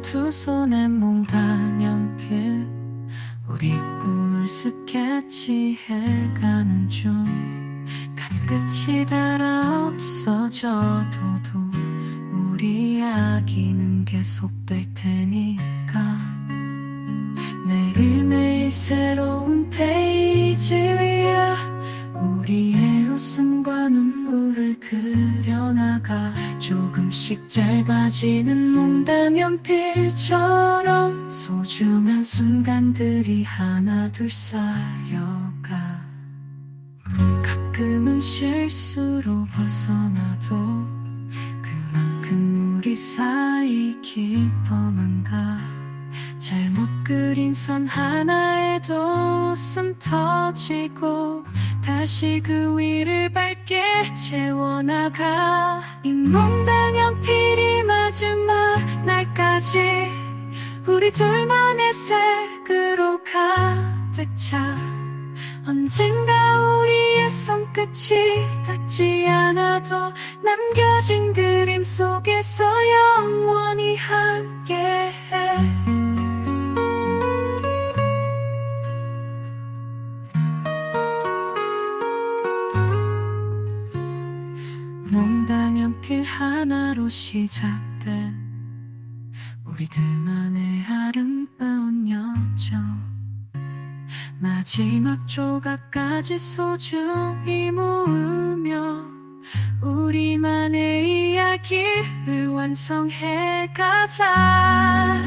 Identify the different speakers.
Speaker 1: 두 손에 몽단 연필. 우리 꿈을 스케치해가는 중. 칼끝이 닳아 없어져도 우리 이야기는 계속될 테니까. 매일매일 새로운 페이지 위에 우리의 웃음과 눈물을 그려나가 조금씩 짧아지는 농담 연필처럼 소중한 순간들이 하나 둘 쌓여가. 가끔은 실수로 벗어나도 그만큼 우리 사이 깊어만가. 잘못 그린 선 하나에도 웃음 터지고 다시 그 위를 밝게 채워나가. 이 몽당 연필이 마지막 날까지 우리 둘만의 색으로 가득 차. 언젠가 우리의 손끝이 닿지 않아도 남겨진 그림 속에서 당 연필 하나로 시작된 우리들만의 아름다운 여정. 마지막 조각까지 소중히 모으며 우리만의 이야기를 완성해 가자